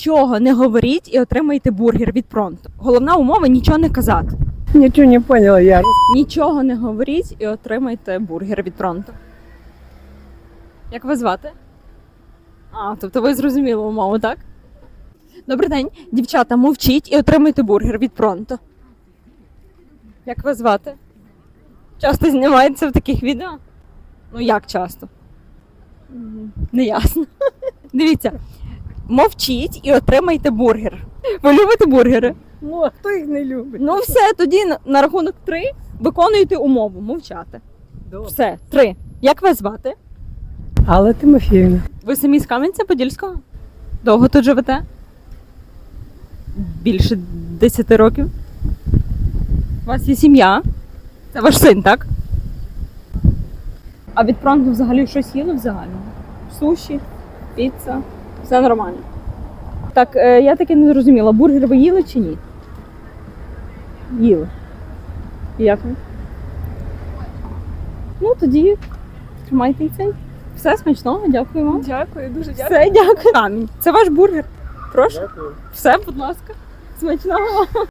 Нічого не говоріть і отримайте бургер від пронто. Головна умова нічого не казати. Ничего не поняла я. Нічого не говоріть і отримайте бургер від пронто. Як вас звати? А, тобто ви зрозуміли умову, так? Добрий день, дівчата, мовчіть і отримайте бургер від пронто. Як вас звати? Часто знімається в таких відео? Ну як часто? Не ясно. Дивіться, мовчіть і отримайте бургер. Ви любите бургери? Ну, а хто їх не любить? Ну все, тоді на, на рахунок три виконуєте умову, мовчати. Добре. Все, три. Як вас звати? Алла Тимофіївна. Ви самі з Кам'янця-Подільського? Довго тут живете? Більше 10 років. У вас є сім'я? Це ваш син, так? А від пронту взагалі щось їли в загальному? Суші, піца, все нормально. Так, е, я таки не зрозуміла, бургер ви їли чи ні? Їли. Як ви? Ну, тоді тримайте і цей. Все смачного, дякую вам. Дякую, дуже дякую. Все, дякую. Це ваш бургер. Прошу. Все, будь ласка. Смачного.